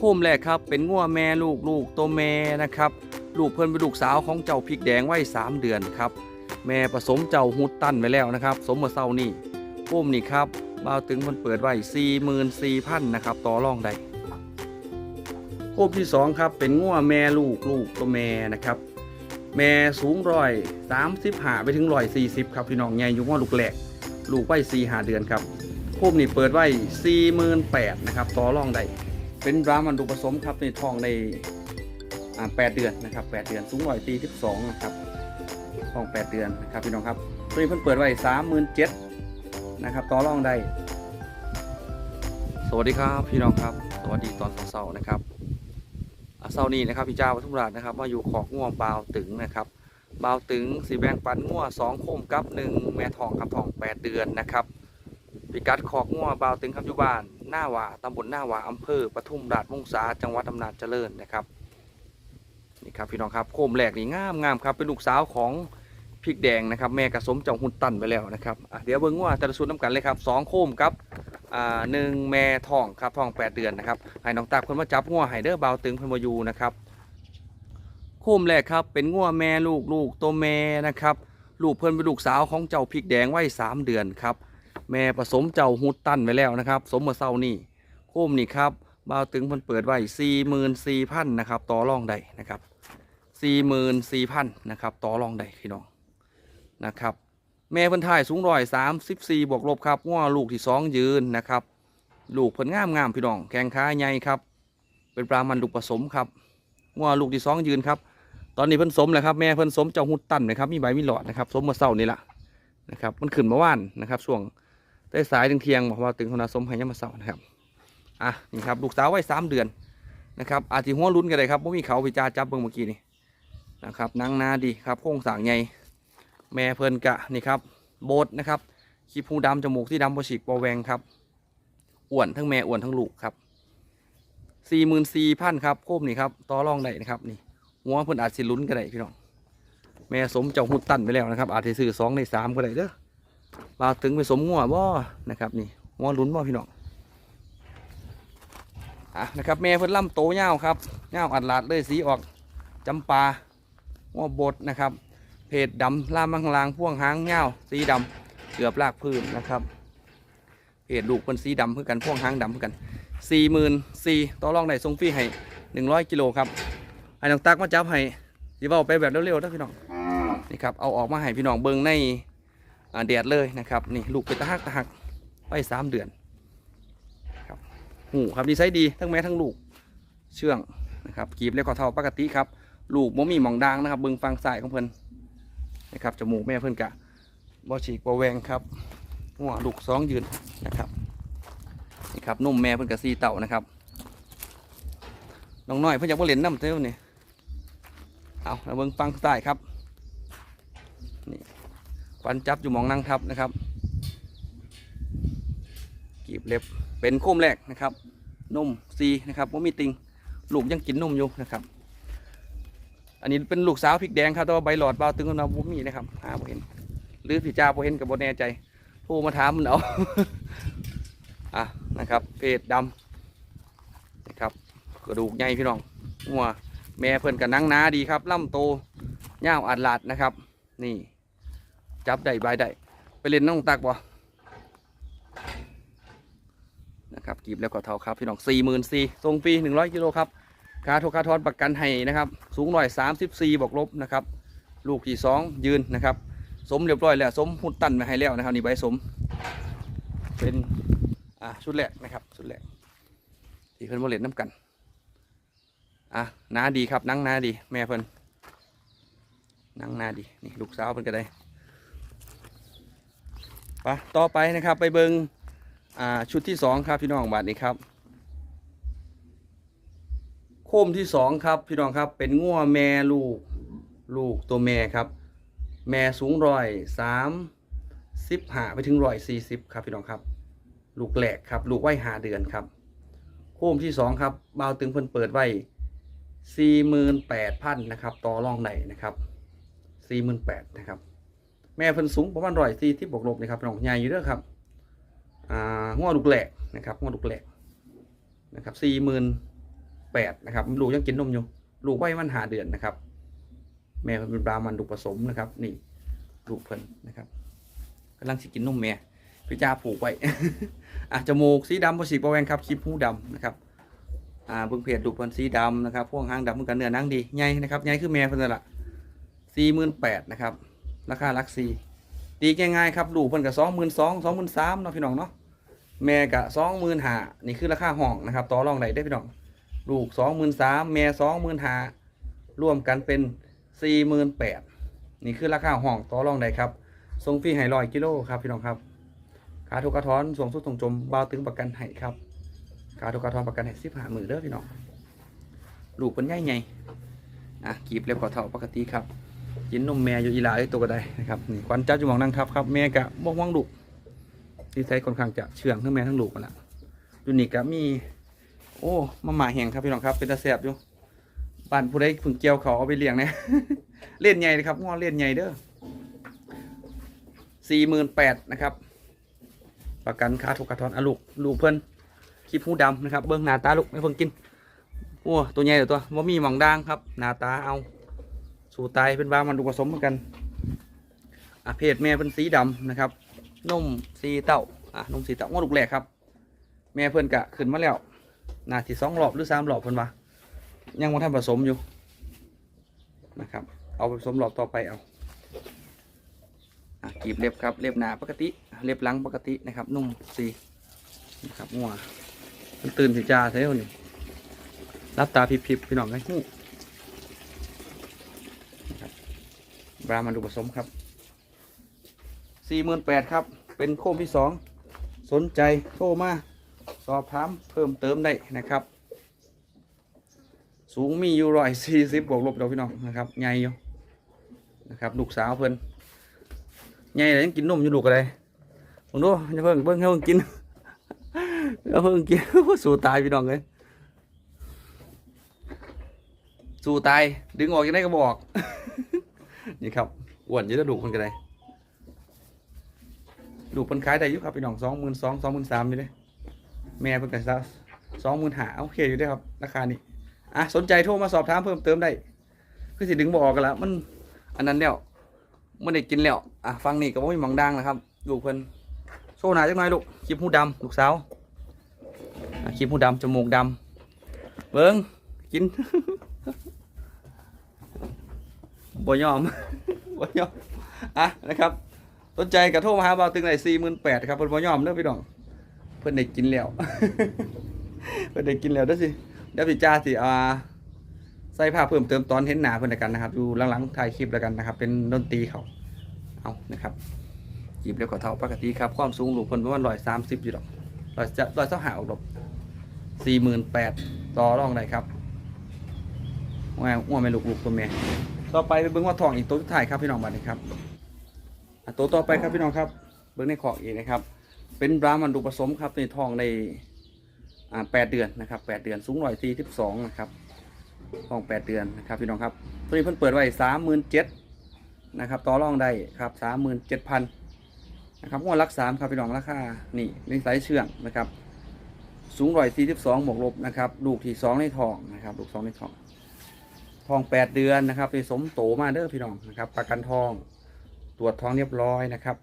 โคมแรกครับเป็นงัวแม่ลูกลูกตัวแม่นะครับลูกเพิ่นเป็นลูกสาวของเจ้าพริกแดงไว้3เดือนครับแม่ผสมเจ้าฮุดตันไว้แล้วนะครับ สมมื่อเช้านี่โคมนี่ครับบ่าวตึงเพิ่นเปิดไว้44,000นะครับต่อรองได้โคมที่สองครับเป็นงัวแม่ลูกลูกตัวแม่นะครับแม่สูงร้อยสามสิบหาไปถึงร้อยสี่สิบครับพี่น้องใหญ่ยุ่งว่าลูกแหลกลูกไว้สี่หาเดือนครับโคมนี่เปิดไว้สี่หมื่นแปดนะครับ ต่อรองได้ เป็นรามันดูผสมครับในทองในแปดเดือนนะครับแปดเดือนสูงร้อยตีสิบสองนะครับทองแปดเดือนนะครับพี่น้องครับตัวนี้เพิ่นเปิดไว้สามหมื่นเจ็ดนะครับต่อรองได้สวัสดีครับพี่น้องครับ สวัสดีตอนเสาร์นะครับอ่าเช้านี้นะครับพี่เจ้าปทุมราชนะครับ มาอยู่ขอกง่วงบาวตึงนะครับบาวตึงสีแบงปันง่วสองโคมกับหนึ่งแม่ทองครับทองแปดเดือนนะครับพิกัดขอกง่วบาวตึงครับอยู่บ้าน หน้าหว่าตำบลหน้าหว่าอำเภอปทุมราชวงศาจังหวัดอำนาจเจริญนะครับนี่ครับพี่น้องครับโคมแรกนี่งามงามครับเป็นลูกสาวของพริกแดงนะครับแม่กระสมเจ้าหุ่นตันไปแล้วนะครับเดี๋ยวเบิ้งว่าแต่ละสูตรน้ำกันเลยครับสองโคมครับอ่าหนึ่งแม่ทองครับทองแปดเดือนนะครับให้น้องตาคนมาจับงัวไฮเดอร์บาตึงพันวาอยูนะครับโคมแรกครับเป็นงัวแม่ลูกลูกตัวแม่นะครับลูกเพิ่นเป็นลูกสาวของเจ้าพริกแดงไว้สามเดือนครับ แม่ผสมเจ้าฮุดตันไว้แล้วนะครับ สมเมื่อเศร้านี่คู่มนี่ครับบาวตึงเพิ่นเปิดไว้สี่หมื่นสี่พันนะครับต่อรองได้นะครับสี่หมื่นสี่พันนะครับต่อรองได้พี่น้องนะครับ แม่เพิ่นถ่ายสูงร้อยสามสิบสี่บวกลบครับง้อลูกที่สองยืนนะครับ ลูกเพิ่นงามงามพี่น้องแข้งขาใหญ่ครับ เป็นปลามันลูกผสมครับง้อลูกที่สองยืนครับ ตอนนี้เพิ่นสมแล้วครับแม่เพิ่นสมเจ้าหุดตันนะครับมีใบมีหลอดนะครับ สมเมื่อเช้านี่แหละนะครับ มันขึ้นเมื่อวานนะครับช่วง ได้สายถึงเที่ยงบอกว่าถึงขนาดสมให้ยามมาเช้านะครับอะนี่ครับลูกสาวไว้สามเดือนนะครับอาจจะหัวลุ้นกันเลยครับว่ามีเขาพิจาจับเบิ่งเมื่อกี้นี่นะครับนางนาดีครับโค้งสางใหญ่แม่เพลินกะนี่ครับโบดนะครับขี้ผูดำจมูกที่ดำบฉีกบอแวงครับอ้วนทั้งแม่อ้วนทั้งลูกครับสี่หมื่นสี่พันครับโคมนี่ครับต่อรองได้นะครับนี่หัวเพิ่นอาจสิลุ้นก็ได้พี่น้องแม่สมเจ้าหุดตันไปแล้วนะครับอาจจะซื้อสองในสามก็ได้เด้อ มาถึงไปสมงัวบ่นะครับนี่หัวลุ้นบ่พี่น้องอะนะครับแม่เพิ่นล่ำโตเงาครับเงาอัดลาดเลยสีออกจำปาหัวบดนะครับ เพจดำล่ามข้างล่างพ่วงหางเงาสีดำเกือบลากพื้นนะครับเพจลูกเป็นสีดำเพื่อกันพ่วงหางดำเพื่อกันสี่หมื่นสี่ต่อรองได้ทรงฟรีให้หนึ่งร้อยกิโลครับให้น้องตักมาจับให้สีเบาไปแบบเร็วๆนะพี่น้องนี่ครับเอาออกมาให้พี่น้องเบิ้งใน แดดเลยนะครับนี่ลูกเป็นตะหักตะหักไปสามเดือนครับหูครับดีไซน์ดีทั้งแม่ทั้งลูกเชื่องนะครับกีบเล็กกว่าเท่าปกติครับลูกบ่มีหมองด่างนะครับเบิ้งฟังสายของเพิ่นนะครับจมูกแม่เพื่อนกะบอฉีกบอแวงครับหัวลูกสองยืนนะครับนี่ครับนุ่มแม่เพื่อนกะซีเต่านะครับน้องน้อยเพื่อนอยากมาเล่นน้ำเท่านี่เอาแล้วเบิ่งฟังใต้ครับนี่ ฟันจับอยู่มองนั่งทับนะครับกีบเล็บเป็นโค้มแรกนะครับนุ่มซีนะครับว่ามีติงลูกยังกินนุ่มอยู่นะครับ อันนี้เป็นลูกสาวพริกแดงครับแต่ว่าใบหลอดเบาตึงของเราบ่มีนะครับหาบ่เห็น หรือพี่จ้าบ่เห็นกับบ่แน่ใจโทรมาถามมันเอาอะนะครับเพจดำนะครับกระดูกใหญ่พี่น้องหัวแม่เพิ่นกับนังนาดีครับล่ำโตย่าวอัดหลาดนะครับ นี่ จับได้ใบได้ ไปเล่นน้องตักบ่นะครับกีบแล้วก็เท่าครับพี่น้องสี่หมื่นสี่ทรงฟรีหนึ่งร้อยกิโลครับคาโทคาทอนประกันให้นะครับ สูงหน่อยสามสิบสี่บวกลบนะครับ ลูกที่สองยืนนะครับ สมเรียบร้อยแล้ว สมหุ่นตันมาให้แล้วนะครับนี่ใบสม เป็นอ่าชุดแรกนะครับ ชุดแรกที่เพิ่นมาเล่นน้ำกันอะน้าดีครับนั่งน้าดี แม่เพิ่นนั่งน้าดีนี่ลูกสาวเพิ่นก็ได้ ไปต่อไปนะครับไปเบิงอ่าชุดที่สองครับพี่น้องบาทนี้ครับ โคมที่สองครับพี่น้องครับเป็นงัวแม่ลูกลูกตัวแม่ครับ แม่สูงร้อยสามสิบหาไปถึงร้อยสี่สิบครับพี่น้องครับ ลูกแหลกครับ ลูกไว้หาเดือนครับ โคมที่สองครับบาวตึงเพิ่นเปิดไว้สี่หมื่นแปดพันนะครับ ต่อรองไหนนะครับสี่หมื่นแปดนะครับ แม่เพิ่นสูงประมาณร้อยสี่ที่บวกลบนะครับพี่น้องใหญ่อยู่เด้อครับอ่าง้อลูกแหลกนะครับง้อลูกแหลกนะครับสี่หมื่นแปดนะครับลูกยังกินนมอยู่ลูกไว้มันหาเดือนนะครับ แม่เพิ่นเป็นบรามันลูกผสมนะครับ นี่ลูกเพิ่นนะครับกำลังสิกินนมแม่พี่จ้าผูกไว้อะจมูกสีดำบสีประแวงครับคลิปหูดำนะครับอ่าเบิ่งเพจดูกเพิ่นสีดำนะครับพวกหางดำเหมือนกันเนื้อนังดีใหญ่นะครับใหญ่คือแม่เพิ่นละสี่หมื่นแปดนะครับ ราคาลักสี่ตีง่ายๆครับลูกเพิ่นกับสองหมื่นสองสองหมื่นสามเนาะพี่น้องเนาะแม่กับสองหมื่นห้านี่คือราคาห้องนะครับต่อรองได้ได้พี่น้องลูกสองหมื่นสามแม่สองหมื่นห้ารวมกันเป็นสี่หมื่นแปดนี่คือราคาห้องต่อรองได้ครับส่งฟรีให้ร้อยกิโลครับพี่น้องครับขาทุกกระท้อนส่งสุดส่งจมบาวตึงประกันให้ครับขาทุกกระทอนประกันให้สิบห้าหมื่นเด้อพี่น้องลูกเป็นใหญ่ไงอะกีบเล็บกว่าเท่าปกติครับ กินนมแม่อยู่อีหลาไอ้ตัวก็ได้นะครับนี่ควันจ้าจุหมองนั่งทับครับแม่กะม่วงว่างลูกที่ใช้ค่อนข้างจะเชื่องทั้งแม่ทั้งลูกมาละอยู่นี่กะมี โอ้มาหมาแห้งครับพี่น้องครับ เป็นตาแสบอยู่บ้านผู้ใดฝึ่งเกี่ยวเขาเอาไปเลี้ยงนะเล่นใหญ่เลยครับง้อเล่นใหญ่เด้อสี่หมื่นแปดนะครับ ประกันค่าทุกกระทอนอลูกลูกเพิ่นคลิปหูดำนะครับ เบิ้องหน้าตาลูกไม่เพิ่งกินโอ้ตัวใหญ่เดี๋ยวตัวว่ามีหมองด่างครับ หน้าตาเอา สู่ตายเป็นบางมันดูผสมเหมือนกันอะเพศแม่เป็นสีดำนะครับนมสีเต้าอะนมสีเต้างอลูกแหลกครับ แม่เพิ่อนกะขึ้นมาแล้วนาที่สองรอบหรือสามรอบเพิ่นว่ายังมาทำผสมอยู่นะครับ เอาผสมรอบต่อไปเอาอะกีบเล็บครับเล็บหนาปกติเล็บหลังปกตินะครับ นุ่มสีนะครับงัวมันตื่นสิจ้าเท่านี่รับตาพิบๆพี่น้องไอ้หู้นะครับ บรามันดูผสมครับสี่หมื่นแปดครับ เป็นโค้มที่สองสนใจโทรมาสอบถามเพิ่มเติมได้นะครับ สูงมีอยู่ร้อยสี่สิบบวกลบเดี๋ยวพี่น้องนะครับใหญ่อยู่นะครับลูกสาวเพิ่นใหญ่เลยยังกินนมอยู่ลูกอะไรผมดูจะเพิ่งเบิ่งเพิ่งกินเพิ่งกินสู้ตายพี่น้องเลยสู้ตายดึงออกยังได้ก็บอก นี่ครับอ้วนยืดลูคนกันเลยลูกเพิ่นขายได้อยู่ครับพี่น้องสองหมื่นสองสองหมื่นสามอยู่เลยแม่เพิ่นกันซะสองหมื่นหาโอเคอยู่เด้ครับราคานี้อะสนใจโทรมาสอบถามเพิ่มเติมได้คือสิดึงบอกกันแล้วมันอันนั้นแล้วมันได้กินแล้วอะฟังนี่ก็บ่มีหมองดังนะครับลูกเพิ่นโซหนาจักหน่อยลูกคลิปหูดำลูกสาวคลิปหูดำจมูกดำเบิ้งกิน บ่ยอมบ่ยอมอะนะครับสนใจกับโทรมาหาเบาตึงไหนสี่หมื่นแปดครับเพิ่นบ่ยอมเด้อพี่น้องเพิ่นได้กินแล้วเพิ่นได้กินแล้วเด้อสิเดี๋ยวพี่จ้าสิอ่าใส่ผ้าเพิ่มเติมตอนเห็นหนาเพิ่นแล้วกันนะครับ ดูหลังๆถ่ายคลิปแล้วกันนะครับ เป็นดนตรีเขาเอานะครับจีบเร็วกว่าเท่าปกติครับความสูงลูกเพิ่นประมาณร้อยสามสิบอยู่ดอกร้อยจะร้อยเส้าหาออกดอกสี่หมื่นแปดต่อรองได้ครับว่าว่าไม่ลูกลูกตัวเมีย ต่อไปไปเบิ้งว่าทองอีกตัวสุดท้ายครับพี่น้องบัดนี้ครับอะตัวต่อไปครับพี่น้องครับ เบิ้งในขอกอีกนะครับ เป็นบรามันดูผสมครับในทองในอ่าแปดเดือนนะครับแปดเดือนสูงร้อยสี่สิบสองนะครับทองแปดเดือนนะครับพี่น้องครับตัวนี้เพิ่นเปิดไว้สามหมื่นเจ็ดนะครับต่อรองได้ครับสามหมื่นเจ็ดพันนะครับงวดรักสามครับพี่น้องราคานี่ในสายเชื่องนะครับ สูงร้อยสี่สิบสองบวกลบนะครับ ลูกที่สองในทองนะครับ ลูกสองในทอง ทองแปดเดือนนะครับไปสมโตมาเด้อพี่น้องนะครับ ประกันทองตรวจทองเรียบร้อยนะครับ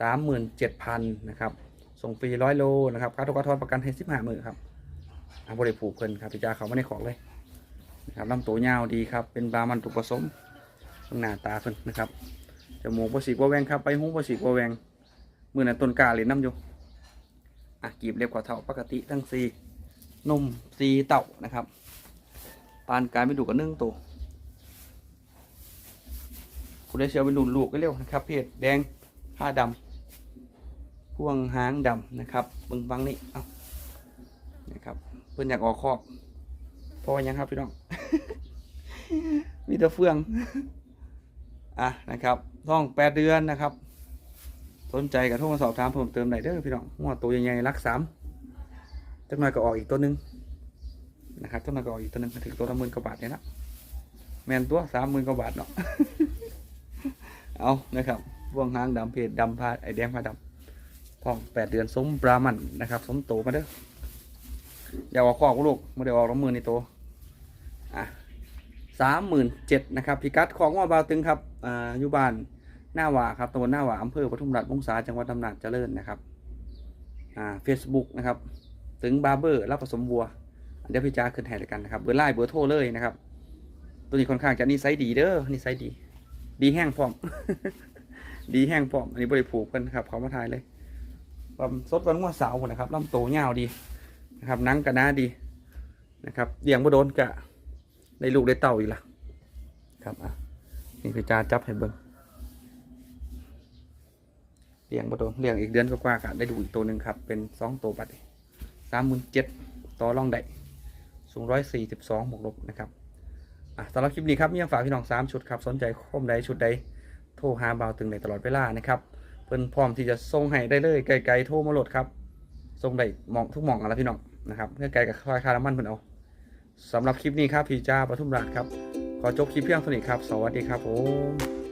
สามหมื่นเจ็ดพันนะครับ ส่งฟรีร้อยโลนะครับค่าทุกทอนประกันให้สิบห้าหมื่นครับอาบริผูกเพิ่นครับพี่จ้าเขาไม่ได้ของเลยนะครับลำตัวยาวดีครับ เป็นบามันตุกผสมตรงหน้าตาเพิ่นนะครับจมูกบสีกว่าแวงครับไปหูบสีกว่าแวงมือนั้นต้นกาเลยน้ำอยู่อะกีบเล็บกว่าเท่าปกติทั้งสีนมสีเต่านะครับ ปานกายไม่ดูกับนึ่งตัวคุณได้เชียวเป็นดูลูกก็เร็วนะครับเพศแดงผ้าดำพ่วงหางดำนะครับเบึงฟังนี่เอานะครับเพื่อนอยากออกคอกเพราะว่ายังครับพี่น้อง มีแต่เฟือง อะนะครับท้องแปดเดือนนะครับ สนใจกับโทรมาสอบถามเพิ่มเติมได้เด้อพี่น้องหัวตัวใหญ่ๆรักสามจักหน่อยก็ออกอีกตัวนึง นะครับจักหน่อยก็ออกอีกตัวหนึ่งถึงตัวละหมื่นกว่าบาทเนี่ยนะแมนตัวสามหมื่นกว่าบาทเนาะเอานะครับพวงหางดำเพจดำพาไอแดงพาดำท้องแปดเดือนสมบรามันนะครับ สมโตมาเด้ออย่าออกคอกลูกไม่ได้ออกล้มือในตัวอะสามหมื่นเจ็ดนะครับพิกัดของว่าบาวตึงครับอ่าอยู่บ้านหน้าหวาครับตำบลหน้าหวาอำเภอปทุมราชวงศาจังหวัดอำนาจเจริญนะครับอ่าเฟซบุ๊กนะครับ ถึงบาร์เบอร์รับผสมวัว เดี๋ยวพี่จ้าขึ้นให้เลยกันนะครับเบอร์ไลน์เบอร์โทรเลยนะครับ ตัวนี้ค่อนข้างจะนิสัยดีเด้อนิสัยดี ดีแห้งพร้อม ดีแห้งพร้อม อันนี้บริผูกกันครับเขามาทายเลยความสดวันหัวเสาร์นะครับลำโตยาวดีนะครับนังกระนาดีนะครับเลี้ยงบ่โดนกะได้ลูกได้เต่าอีกละครับอะนี่พี่จ้าจับให้เบิ่งเลี้ยงบ่โดนเลี้ยงอีกเดือนกว่าๆกะได้ดูอีกตัวหนึ่งครับ เป็นสองตัวบัดสามหมื่นเจ็ดต่อรองได้ สูงร้อยสี่สิบสองบวกลบนะครับอะสำหรับคลิปนี้ครับมียังฝากพี่น้องสามชุดครับสนใจคมใดชุดใดโทรหาเบาวตึงในตลอดเวลานะครับเพิ่นพร้อมที่จะส่งให้ได้เลยไกลๆโทรมาโหลดครับส่งได้มองทุกมองอะไรพี่น้องนะครับเพื่อไกลกับค่าค่าน้ำมันเพิ่นเอาสำหรับคลิปนี้ครับพี่จ้าปทุมราชครับขอจบคลิปเพียงเท่านี้ครับ สวัสดีครับผม